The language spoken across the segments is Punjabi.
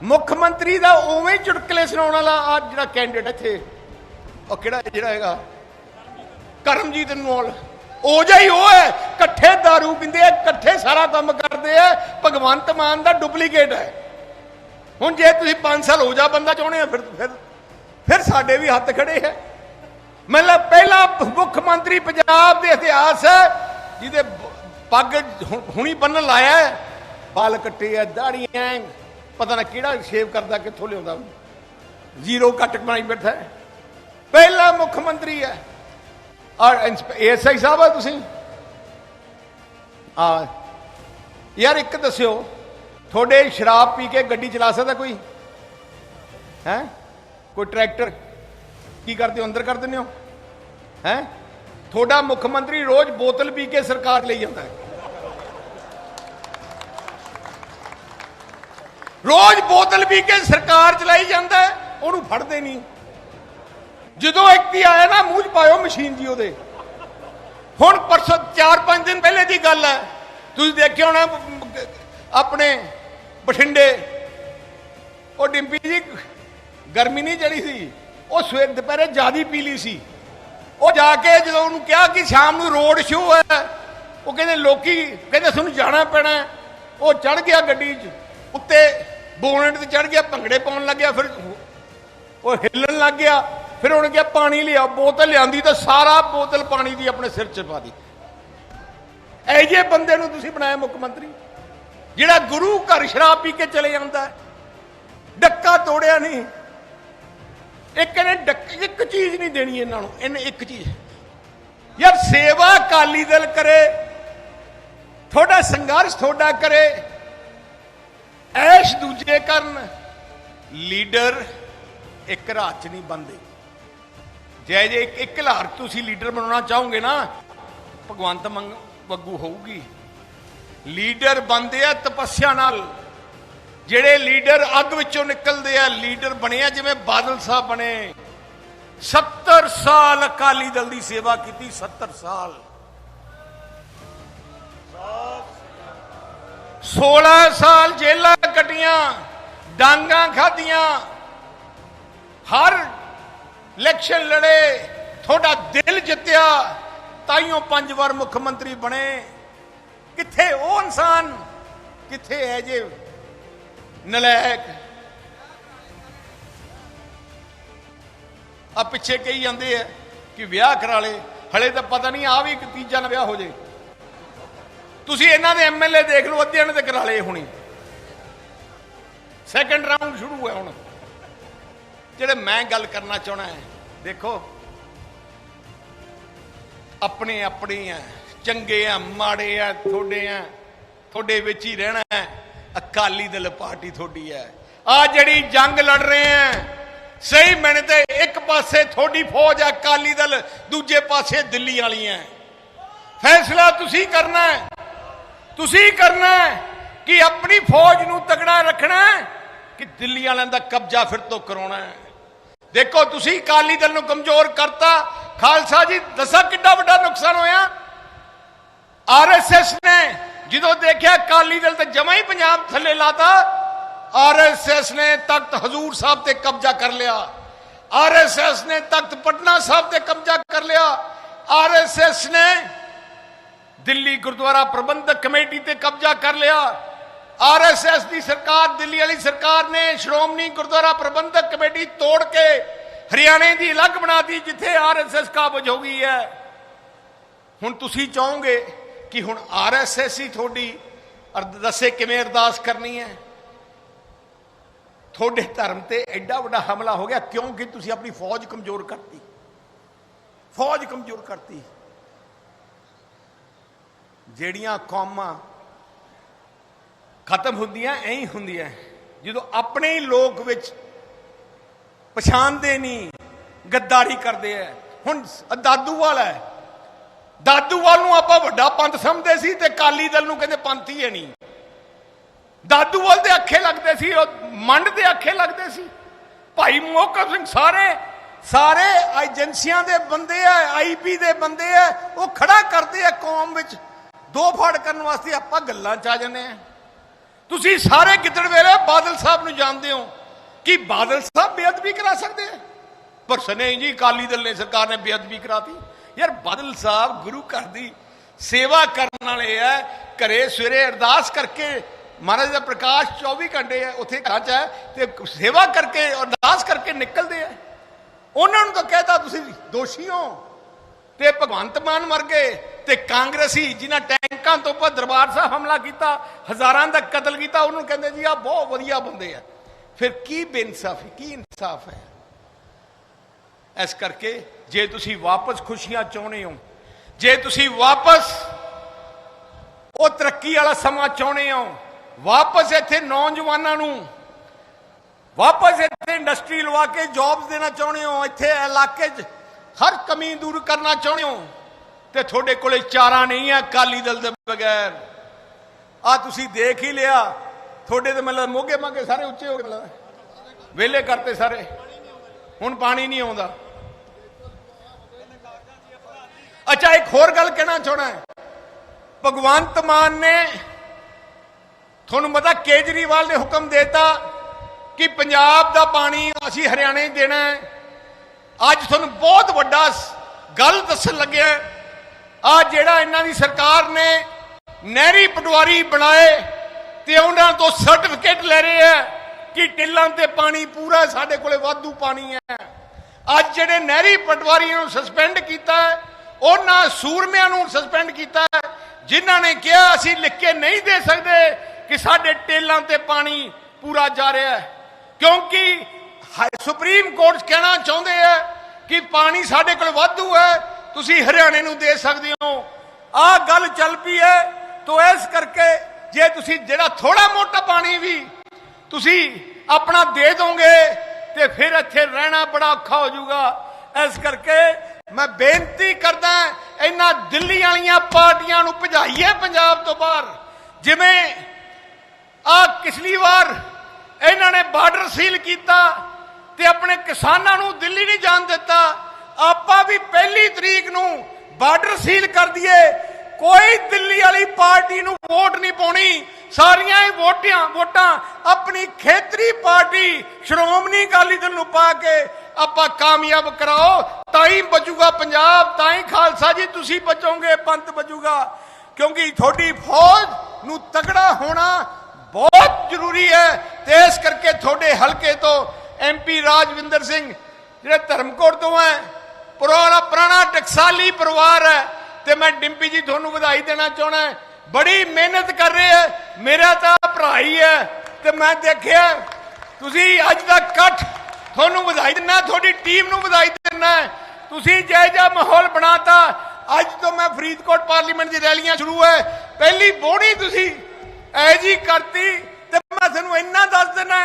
ਮੁੱਖ ਮੰਤਰੀ ਦਾ ਉਵੇਂ ਹੀ ਚੁਟਕਲੇ ਸੁਣਾਉਣ ਵਾਲਾ ਆ ਜਿਹੜਾ ਕੈਂਡੀਡੇਟ ਇੱਥੇ। ਉਹ ਕਿਹੜਾ ਜਿਹੜਾ ਹੈਗਾ? ਕਰਮਜੀਤ ਅਨਮੋਲ ਉਹ ਜਿਹਾ ਹੀ ਉਹ ਹੈ, ਇਕੱਠੇ दारू ਪੀਂਦੇ ਆ, ਇਕੱਠੇ ਸਾਰਾ ਕੰਮ ਕਰਦੇ ਆ, ਭਗਵੰਤ ਮਾਨ ਦਾ ਡੁਪਲੀਕੇਟ ਹੈ। ਹੁਣ ਜੇ ਤੁਸੀਂ 5 ਸਾਲ ਹੋ ਜਾ ਬੰਦਾ ਚਾਹੁੰਦੇ ਆ, ਫਿਰ ਫਿਰ ਫਿਰ ਸਾਡੇ ਵੀ ਹੱਥ ਖੜੇ ਹੈ ਮਤਲਬ ਪਹਿਲਾ ਮੁੱਖ ਮੰਤਰੀ ਪੰਜਾਬ ਦੇ ਇਤਿਹਾਸ ਹੈ, ਜਿਹਦੇ ਪੱਗ ਹੁਣੀ ਬੰਨਣ ਲਾਇਆ ਬਾਲ ਕੱਟੇ ਆ, ਦਾੜੀਆਂ ਪਤਾ ਨਾ ਕਿਹੜਾ ਸ਼ੇਵ ਕਰਦਾ, ਕਿੱਥੋਂ ਲਿਆਉਂਦਾ। ਜ਼ੀਰੋ ਕੱਟ ਬਣਾਈ ਬੈਠਾ ਪਹਿਲਾ ਮੁੱਖ ਮੰਤਰੀ ਹੈ। ਔਰ ਐਸਆਈ ਸਾਹਿਬ ਆ ਤੁਸੀਂ? ਆ। ਯਾਰ ਇੱਕ ਦੱਸਿਓ, ਤੁਹਾਡੇ ਸ਼ਰਾਬ ਪੀ ਕੇ ਗੱਡੀ ਚਲਾ ਸਕਦਾ ਕੋਈ? ਹੈ? ਕੋਈ ਟਰੈਕਟਰ? ਕੀ ਕਰਦੇ ਹੋ? ਅੰਦਰ ਕਰ ਦਿੰਦੇ ਹੋ? ਹੈ? ਤੁਹਾਡਾ ਮੁੱਖ ਮੰਤਰੀ ਰੋਜ਼ ਬੋਤਲ ਪੀ ਕੇ ਸਰਕਾਰ ਲਈ ਜਾਂਦਾ ਹੈ। ਰੋਜ਼ ਬੋਤਲ ਪੀ ਕੇ ਸਰਕਾਰ ਚਲਾਈ ਜਾਂਦਾ ਉਹਨੂੰ ਫੜਦੇ ਨਹੀਂ। ਜਦੋਂ ਇੱਕ ਹੀ ਆਇਆ ਨਾ, ਮੂੰਹ 'ਚ ਪਾਇਓ ਮਸ਼ੀਨ ਜੀ ਉਹਦੇ। ਹੁਣ ਪਰਸੋਂ 4-5 ਦਿਨ ਪਹਿਲੇ ਦੀ ਗੱਲ ਹੈ। ਤੁਸੀਂ ਦੇਖਿਆ ਹੋਣਾ, ਆਪਣੇ ਬਠਿੰਡੇ, ਉਹ ਡਿੰਪੀ ਜੀ, ਗਰਮੀ ਨਹੀਂ ਚੜੀ ਸੀ। ਉਹ ਸਵੇਰ ਦੁਪਹਿਰੇ ਜਿਆਦੀ ਪੀ ਲਈ ਸੀ। ਉਹ ਜਾ ਕੇ ਜਦੋਂ ਉਹਨੂੰ ਕਿਹਾ ਕਿ ਸ਼ਾਮ ਨੂੰ ਰੋਡ ਸ਼ੋਅ ਹੈ, ਉਹ ਕਹਿੰਦੇ, ਲੋਕੀ ਕਹਿੰਦੇ ਤੁਹਾਨੂੰ ਜਾਣਾ ਪੈਣਾ ਉਹ ਚੜ ਗਿਆ ਗੱਡੀ 'ਚ। ਉੱਤੇ ਬੋਨਟ ਤੇ ਚੜ ਗਿਆ, ਭੰਗੜੇ ਪਾਉਣ ਲੱਗਿਆ ਫਿਰ ਉਹ ਹਿੱਲਣ ਲੱਗ ਗਿਆ, ਫਿਰ ਉਹਨੇ ਕਿਹਾ ਪਾਣੀ ਲਿਆ, ਬੋਤਲ ਲਿਆਂਦੀ ਤਾਂ ਸਾਰਾ ਬੋਤਲ ਪਾਣੀ ਦੀ ਆਪਣੇ ਸਿਰ 'ਚ ਪਾ ਦੀ। ਇਹ ਜੇ ਬੰਦੇ ਨੂੰ ਤੁਸੀਂ ਬਣਾਇਆ ਮੁੱਖ ਮੰਤਰੀ, ਜਿਹੜਾ ਗੁਰੂ ਘਰ ਸ਼ਰਾਬ ਪੀ ਕੇ ਚਲੇ ਜਾਂਦਾ ਹੈ। ਡੱਕਾ ਤੋੜਿਆ ਨਹੀਂ। ਇੱਕ ਨੇ ਡੱਕ, ਇੱਕ ਚੀਜ਼ ਨਹੀਂ ਦੇਣੀ ਇਹਨਾਂ ਨੂੰ, ਇਹਨੇ ਇੱਕ ਚੀਜ਼। ਯਾਰ ਸੇਵਾ ਅਕਾਲੀ ਦਲ ਕਰੇ, ਤੁਹਾਡਾ ਸੰਘਰਸ਼ ਤੁਹਾਡਾ ਕਰੇ ਐਸ਼ ਦੂਜੇ ਕਰਨ, ਲੀਡਰ ਇੱਕ ਰਾਤ ਚ ਨਹੀਂ ਬੰਦੇ ਜੇ ਜੇ ਇੱਕ ਇੱਕ ਤੁਸੀਂ ਲੀਡਰ ਬਣਾਉਣਾ ਚਾਹੋਗੇ ਨਾ, ਭਗਵੰਤ ਮੰਗ ਵੱਗੂ ਹੋਊਗੀ। ਲੀਡਰ ਬੰਦੇ ਆ ਤਪੱਸਿਆ ਨਾਲ। ਜਿਹੜੇ ਲੀਡਰ ਅੱਗ ਵਿੱਚੋਂ ਨਿਕਲਦੇ ਆ, ਲੀਡਰ ਬਣੇ ਆ ਜਿਵੇਂ ਬਾਦਲ ਸਾਹਿਬ ਬਣੇ। 70 ਸਾਲ ਅਕਾਲੀ ਦਲ ਦੀ ਸੇਵਾ ਕੀਤੀ 70 ਸਾਲ। 16 ਸਾਲ ਜੇਲਾਂ ਕੱਟੀਆਂ, ਡਾਂਗਾ ਖਾਧੀਆਂ। ਹਰ ਇਲੈਕਸ਼ਨ ਲੜੇ, ਤੁਹਾਡਾ ਦਿਲ ਜਿੱਤਿਆ, ਤਾਈਓ ਪੰਜ ਵਾਰ ਮੁੱਖ ਮੰਤਰੀ ਬਣੇ। ਕਿੱਥੇ ਉਹ ਇਨਸਾਨ, ਕਿੱਥੇ ਹੈ ਜੇ ਨਲਾਇਕ? ਆ ਪਿੱਛੇ ਕਹੀ ਜਾਂਦੇ ਆ ਕਿ ਵਿਆਹ ਕਰਾ ਲੇ, ਹਲੇ ਤਾਂ ਪਤਾ ਨਹੀਂ ਆ ਵੀ ਇੱਕ ਤੀਜਾ ਨਾ ਵਿਆਹ ਹੋ ਜੇ। ਤੁਸੀਂ ਇਹਨਾਂ ਦੇ ਐਮਐਲਏ ਦੇਖ ਲਓ ਅੱਧਿਆਂ ਨੇ ਤੇ ਕਰਾ ਲਏ ਹੁਣੀ। ਸੈਕੰਡ ਰਾਉਂਡ ਸ਼ੁਰੂ ਹੈ ਹੁਣ। ਜਿਹੜੇ ਮੈਂ ਗੱਲ ਕਰਨਾ ਚਾਹਣਾ ਹੈ, ਦੇਖੋ। ਆਪਣੇ ਆਪਣੇ ਆ ਚੰਗੇ ਆ ਮਾੜੇ ਆ ਤੁਹਾਡੇ ਆ ਤੁਹਾਡੇ ਵਿੱਚ ਹੀ ਰਹਿਣਾ ਹੈ। ਅਕਾਲੀ ਦਲ ਪਾਰਟੀ ਤੁਹਾਡੀ ਹੈ। ਆ ਜਿਹੜੀ ਜੰਗ ਲੜ ਰਹੇ ਆ ਸਹੀ ਮੈਨੇ ਤੇ ਇੱਕ ਪਾਸੇ ਤੁਹਾਡੀ ਫੌਜ ਆ ਅਕਾਲੀ ਦਲ, ਦੂਜੇ ਪਾਸੇ ਦਿੱਲੀ ਵਾਲੀਆਂ ਫੈਸਲਾ ਤੁਸੀਂ ਕਰਨਾ ਹੈ। ਤੁਸੀਂ ਕਰਨਾ ਹੈ ਕਿ ਆਪਣੀ ਫੌਜ ਨੂੰ ਤਗੜਾ ਰੱਖਣਾ ਹੈ। ਕਿ ਦਿੱਲੀ ਵਾਲਿਆਂ ਦਾ ਕਬਜ਼ਾ ਫਿਰ ਤੋਂ ਕਰਾਉਣਾ ਹੈ। ਦੇਖੋ, ਤੁਸੀਂ ਅਕਾਲੀ ਦਲ ਨੂੰ ਕਮਜ਼ੋਰ ਕਰਤਾ। ਖਾਲਸਾ ਜੀ, ਦੱਸਾਂ ਕਿੰਨਾ ਵੱਡਾ ਨੁਕਸਾਨ ਹੋਇਆ। ਆਰਐਸਐਸ ਨੇ ਜਦੋਂ ਦੇਖਿਆ ਅਕਾਲੀ ਦਲ ਤੇ ਜਮਾ ਹੀ ਪੰਜਾਬ ਥੱਲੇ ਲਾਤਾ ਆਰਐਸਐਸ ਨੇ ਤਖਤ ਹਜ਼ੂਰ ਸਾਹਿਬ ਤੇ ਕਬਜ਼ਾ ਕਰ ਲਿਆ। ਆਰਐਸਐਸ ਨੇ ਤਖਤ ਪਟਨਾ ਸਾਹਿਬ ਤੇ ਕਬਜ਼ਾ ਕਰ ਲਿਆ। ਆਰਐਸਐਸ ਨੇ ਦਿੱਲੀ ਗੁਰਦੁਆਰਾ ਪ੍ਰਬੰਧਕ ਕਮੇਟੀ ਤੇ ਕਬਜ਼ਾ ਕਰ ਲਿਆ। ਆਰਐਸਐਸ ਦੀ ਸਰਕਾਰ, ਦਿੱਲੀ ਵਾਲੀ ਸਰਕਾਰ ਨੇ ਸ਼੍ਰੋਮਣੀ ਗੁਰਦੁਆਰਾ ਪ੍ਰਬੰਧਕ ਕਮੇਟੀ ਤੋੜ ਕੇ ਹਰਿਆਣੇ ਦੀ ਅਲੱਗ ਬਣਾਤੀ ਜਿੱਥੇ ਆਰਐਸਐਸ ਕਾਬਜ ਹੋ ਗਈ ਹੈ। ਹੁਣ ਤੁਸੀਂ ਚਾਹੋਗੇ ਕਿ ਹੁਣ ਆਰਐਸਐਸ ਹੀ ਤੁਹਾਡੀ ਅਰ- ਦੱਸੇ ਕਿਵੇਂ ਅਰਦਾਸ ਕਰਨੀ ਹੈ? ਤੁਹਾਡੇ ਧਰਮ ਤੇ ਐਡਾ ਵੱਡਾ ਹਮਲਾ ਹੋ ਗਿਆ, ਕਿਉਂਕਿ ਤੁਸੀਂ ਆਪਣੀ ਫੌਜ ਕਮਜ਼ੋਰ ਕਰਤੀ। ਫੌਜ ਕਮਜ਼ੋਰ ਕਰਤੀ। ਜਿਹੜੀਆਂ ਕੌਮਾਂ ਖਤਮ ਹੁੰਦੀਆਂ, ਐਂ ਹੀ ਹੁੰਦੀਆਂ। ਜਦੋਂ ਆਪਣੇ ਹੀ ਲੋਕ ਵਿੱਚ ਪਛਾਣਦੇ ਨਹੀਂ, ਗੱਦਾਰੀ ਕਰਦੇ ਐ। ਹੁਣ ਦਾਦੂਵਾਲ ਹੈ ਦਾਦੂਵਾਲ ਨੂੰ ਆਪਾਂ ਵੱਡਾ ਪੰਥ ਸਮਝਦੇ ਸੀ ਤੇ ਕਾਲੀ ਦਲ ਨੂੰ ਕਹਿੰਦੇ ਪੰਥ ਹੀ ਹੈ ਨਹੀਂ ਦਾਦੂਵਾਲ ਦੇ ਅੱਖੇ ਲੱਗਦੇ ਸੀ, ਉਹ ਮੰਡ ਦੇ ਅੱਖੇ ਲੱਗਦੇ ਸੀ। ਭਾਈ ਮੋਹਕਮ ਸਿੰਘ ਸਾਰੇ ਸਾਰੇ ਏਜੰਸੀਆਂ ਦੇ ਬੰਦੇ ਆ ਆਈਪੀ ਦੇ ਬੰਦੇ ਆ ਉਹ ਖੜਾ ਕਰਦੇ ਆ ਕੌਮ ਵਿੱਚ। ਦੋ ਫੜ ਕਰਨ ਵਾਸਤੇ ਆਪਾਂ ਗੱਲਾਂ ਚ ਆ ਜਾਂਦੇ ਆ ਤੁਸੀਂ ਸਾਰੇ ਗਿੱਦੜ ਵੇਲੇ ਬਾਦਲ ਸਾਹਿਬ ਨੂੰ ਜਾਣਦੇ ਹੋ ਕਿ ਬਾਦਲ ਸਾਹਿਬ ਬੇਅਦਬੀ ਕਰਾ ਸਕਦੇ ਆ? ਪਰ ਸਨੇ ਜੀ, ਅਕਾਲੀ ਦਲ ਨੇ, ਸਰਕਾਰ ਨੇ ਬੇਅਦਬੀ ਕਰਾਤੀ। ਯਾਰ ਬਾਦਲ ਸਾਹਿਬ ਗੁਰੂ ਘਰ ਦੀ ਸੇਵਾ ਕਰਨ ਵਾਲੇ ਆ। ਘਰੇ ਸਵੇਰੇ ਅਰਦਾਸ ਕਰਕੇ ਮਹਾਰਾਜ ਦਾ ਪ੍ਰਕਾਸ਼ 24 ਘੰਟੇ ਹੈ ਉੱਥੇ ਘਰ ਚ ਹੈ ਤੇ ਸੇਵਾ ਕਰਕੇ, ਅਰਦਾਸ ਕਰਕੇ ਨਿਕਲਦੇ ਆ। ਉਹਨਾਂ ਨੂੰ ਤਾਂ ਕਹਿਤਾ ਤੁਸੀਂ ਦੋਸ਼ੀ ਹੋ ਤੇ ਭਗਵੰਤ ਮਾਨ ਮਰ ਗਏ ਤੇ ਕਾਂਗਰਸੀ, ਜਿਨ੍ਹਾਂ ਬੈਂਕਾਂ ਤੋਂ ਉੱਪਰ ਦਰਬਾਰ ਸਾਹਿਬ ਹਮਲਾ ਕੀਤਾ, ਹਜ਼ਾਰਾਂ ਦਾ ਕਤਲ ਕੀਤਾ, ਉਹਨੂੰ ਕਹਿੰਦੇ ਜੀ ਆ ਬਹੁਤ ਵਧੀਆ ਬੰਦੇ ਆ। ਫਿਰ ਕੀ ਬੇਇਨਸਾਫੀ, ਕੀ ਇਨਸਾਫ ਹੈ? ਇਸ ਕਰਕੇ ਜੇ ਤੁਸੀਂ ਵਾਪਸ ਖੁਸ਼ੀਆਂ ਚਾਹੁੰਦੇ ਹੋ, ਜੇ ਤੁਸੀਂ ਵਾਪਸ ਉਹ ਤਰੱਕੀ ਵਾਲਾ ਸਮਾਂ ਚਾਹੁੰਦੇ ਹੋ, ਵਾਪਸ ਇੱਥੇ ਨੌਜਵਾਨਾਂ ਨੂੰ, ਵਾਪਸ ਇੱਥੇ ਇੰਡਸਟਰੀ ਲਵਾ ਕੇ ਜੌਬਸ ਦੇਣਾ ਚਾਹੁੰਦੇ ਹੋ, ਇੱਥੇ ਇਲਾਕੇ 'ਚ ਹਰ ਕਮੀ ਦੂਰ ਕਰਨਾ ਚਾਹੁੰਦੇ ਹੋ ਤੇ ਤੁਹਾਡੇ ਕੋਲੇ ਚਾਰਾ ਨਹੀਂ ਹੈ ਅਕਾਲੀ ਦਲ ਦੇ ਬਗੈਰ। ਆ ਤੁਸੀਂ ਦੇਖ ਹੀ ਲਿਆ, ਤੁਹਾਡੇ ਤੇ ਮਤਲਬ ਮੋਗੇ ਮਾਗੇ ਸਾਰੇ ਉੱਚੇ ਹੋ ਗਏ ਵੇਲੇ ਕਰਤੇ ਸਾਰੇ। ਹੁਣ ਪਾਣੀ ਨਹੀਂ ਆਉਂਦਾ। ਅੱਛਾ, ਇੱਕ ਹੋਰ ਗੱਲ ਕਹਿਣਾ ਚਾਹਣਾ ਹੈ। ਭਗਵੰਤ ਮਾਨ ਨੇ ਤੁਹਾਨੂੰ ਪਤਾ ਕੇਜਰੀਵਾਲ ਨੇ ਹੁਕਮ ਦਿੱਤਾ ਕਿ ਪੰਜਾਬ ਦਾ ਪਾਣੀ ਅਸੀਂ ਹਰਿਆਣੇ ਦੇਣਾ ਹੈ। ਅੱਜ ਤੁਹਾਨੂੰ ਬਹੁਤ ਵੱਡਾ ਗੱਲ ਦੱਸਣ ਲੱਗਿਆ ਆ ਜਿਹੜਾ ਇਹਨਾਂ ਦੀ ਸਰਕਾਰ ਨੇ ਨਹਿਰੀ ਪਟਵਾਰੀ ਬਣਾਏ ਤੇ ਉਹਨਾਂ ਤੋਂ ਸਰਟੀਫਿਕੇਟ ਲੈ ਰਹੇ ਆ ਕਿ ਟਿੱਲਾਂ ਤੇ ਪਾਣੀ ਪੂਰਾ ਸਾਡੇ ਕੋਲੇ ਵਾਧੂ ਪਾਣੀ ਹੈ। ਅੱਜ ਜਿਹੜੇ ਨਹਿਰੀ ਪਟਵਾਰੀਆਂ ਨੂੰ ਸਸਪੈਂਡ ਕੀਤਾ ਉਹਨਾਂ ਸੂਰਮਿਆਂ ਨੂੰ ਸਸਪੈਂਡ ਕੀਤਾ ਹੈ, ਜਿਨ੍ਹਾਂ ਨੇ ਕਿਹਾ ਅਸੀਂ ਲਿਖ ਕੇ ਨਹੀਂ ਦੇ ਸਕਦੇ ਕਿ ਸਾਡੇ ਟੇਲਾਂ ਤੇ ਪਾਣੀ ਪੂਰਾ ਜਾ ਰਿਹਾ ਹੈ। ਕਿਉਂਕਿ ਸੁਪਰੀਮ ਕੋਰਟ ਕਹਿਣਾ ਚਾਹੁੰਦੇ ਆ ਕਿ ਪਾਣੀ ਸਾਡੇ ਕੋਲ ਵਾਧੂ ਹੈ ਤੁਸੀਂ ਹਰਿਆਣੇ ਨੂੰ ਦੇ ਸਕਦੇ ਹੋ। ਆਹ ਗੱਲ ਚੱਲ ਪਈ ਹੈ। ਤੋ ਇਸ ਕਰਕੇ ਜੇ ਤੁਸੀਂ ਜਿਹੜਾ ਥੋੜਾ ਮੋਟਾ ਪਾਣੀ ਵੀ ਤੁਸੀਂ ਆਪਣਾ ਦੇ ਦੋਗੇ, ਤੇ ਫਿਰ ਇੱਥੇ ਰਹਿਣਾ ਬੜਾ ਔਖਾ ਹੋ ਜਾਊਗਾ। ਇਸ ਕਰਕੇ ਮੈਂ ਬੇਨਤੀ ਕਰਦਾ ਇਹਨਾਂ ਦਿੱਲੀ ਵਾਲੀਆਂ ਪਾਰਟੀਆਂ ਨੂੰ ਭਜਾਈਏ ਪੰਜਾਬ ਤੋਂ ਬਾਹਰ। ਜਿਵੇਂ ਆ ਪਿਛਲੀ ਵਾਰ ਇਹਨਾਂ ਨੇ ਬਾਰਡਰ ਸੀਲ ਕੀਤਾ ਤੇ ਆਪਣੇ ਕਿਸਾਨਾਂ ਨੂੰ ਦਿੱਲੀ ਨਹੀਂ ਜਾਣ ਦਿੱਤਾ। ਆਪਾਂ ਵੀ ਪਹਿਲੀ ਤਰੀਕ ਨੂੰ ਬਾਰਡਰ ਸੀਲ ਕਰ ਦਈਏ। ਕੋਈ ਦਿੱਲੀ ਵਾਲੀ ਪਾਰਟੀ ਨੂੰ ਵੋਟ ਨਹੀਂ ਪਾਉਣੀ। ਸਾਰੀਆਂ ਹੀ ਵੋਟਾਂ ਵੋਟਾਂ ਆਪਣੀ ਖੇਤਰੀ ਪਾਰਟੀ ਸ਼੍ਰੋਮਣੀ ਅਕਾਲੀ ਦਲ ਨੂੰ ਪਾ ਕੇ ਆਪਾਂ ਕਾਮਯਾਬ ਕਰਾਓ। ਤਾਂ ਹੀ ਬਚੂਗਾ ਪੰਜਾਬ, ਤਾਂ ਹੀ ਖਾਲਸਾ ਜੀ, ਤੁਸੀਂ ਬਚੋਗੇ, ਪੰਥ ਬਚੂਗਾ ਕਿਉਂਕਿ ਤੁਹਾਡੀ ਫੌਜ ਨੂੰ ਤਕੜਾ ਹੋਣਾ ਬਹੁਤ ਜ਼ਰੂਰੀ ਹੈ ਤੇ ਇਸ ਕਰਕੇ ਤੁਹਾਡੇ ਹਲਕੇ ਤੋਂ ਐਮਪੀ ਰਾਜਵਿੰਦਰ ਸਿੰਘ, ਜਿਹੜੇ ਧਰਮਕੋਟ ਤੋਂ ਹੈ ਪੁਰਾਣਾ ਪੁਰਾਣਾ ਟਕਸਾਲੀ ਪਰਿਵਾਰ ਹੈ ਤੇ ਮੈਂ ਡਿੰਪੀ ਜੀ ਤੁਹਾਨੂੰ ਵਧਾਈ ਦੇਣਾ ਚਾਹਣਾ ਬੜੀ ਮਿਹਨਤ ਕਰ ਰਹੇ ਹੈ, ਮੇਰਾ ਤਾਂ ਭਰਾ ਹੀ ਹੈ ਤੇ ਮੈਂ ਦੇਖਿਆ, ਤੁਸੀਂ ਅੱਜ ਦਾ ਇਕੱਠ ਤੁਹਾਨੂੰ ਵਧਾਈ ਦਿੰਨਾ ਤੁਹਾਡੀ ਟੀਮ ਨੂੰ ਵਧਾਈ ਦਿੰਨਾ ਤੁਸੀਂ ਜੈ ਜੈ ਮਾਹੌਲ ਬਣਾਤਾ, ਅੱਜ ਤੋਂ ਮੈਂ ਫਰੀਦਕੋਟ ਪਾਰਲੀਮੈਂਟ ਦੀ ਰੈਲੀਆਂ ਸ਼ੁਰੂ ਹੈ। ਪਹਿਲੀ ਬੋਣੀ ਤੁਸੀਂ ਐ ਜੀ ਕਰਤੀ ਤੇ ਮੈਂ ਤੁਹਾਨੂੰ ਇੰਨਾ ਦੱਸ ਦਿੰਨਾ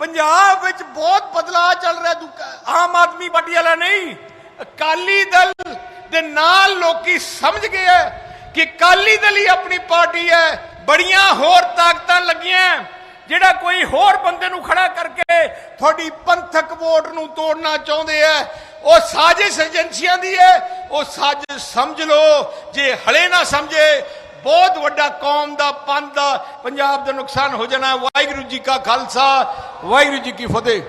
ਪੰਜਾਬ ਵਿੱਚ ਬਹੁਤ ਬਦਲਾਅ ਚੱਲ ਰਿਹਾ ਆਮ ਆਦਮੀ ਪਾਰਟੀ ਵਾਲਾ ਨਹੀਂ ਅਕਾਲੀ ਦਲ ਦੇ ਨਾਲ ਲੋਕੀ ਸਮਝ ਗਏ ਹੈ ਕਿ ਅਕਾਲੀ ਦਲ ਹੀ ਆਪਣੀ ਪਾਰਟੀ ਹੈ। ਬੜੀਆਂ ਹੋਰ ਤਾਕਤਾਂ ਲੱਗੀਆਂ। ਜਿਹੜਾ ਕੋਈ ਹੋਰ ਬੰਦੇ ਨੂੰ ਖੜਾ ਕਰਕੇ ਤੁਹਾਡੀ ਪੰਥਕ ਵੋਟ ਨੂੰ ਤੋੜਨਾ ਚਾਹੁੰਦੇ ਆ, ਉਹ ਸਾਜ਼ਿਸ਼ ਏਜੰਸੀਆਂ ਦੀ ਹੈ। ਉਹ ਸਾਜ਼ਿਸ਼ ਸਮਝ ਲਓ। ਜੇ ਹਲੇ ਨਾ ਸਮਝੇ, ਬਹੁਤ ਵੱਡਾ ਕੌਮ ਦਾ ਪੰਥ ਦਾ ਪੰਜਾਬ ਦਾ ਨੁਕਸਾਨ ਹੋ ਜਾਣਾ। ਵਾਹਿਗੁਰੂ ਜੀ ਕਾ ਖਾਲਸਾ, ਵਾਹਿਗੁਰੂ ਜੀ ਕੀ ਫਤਿਹ।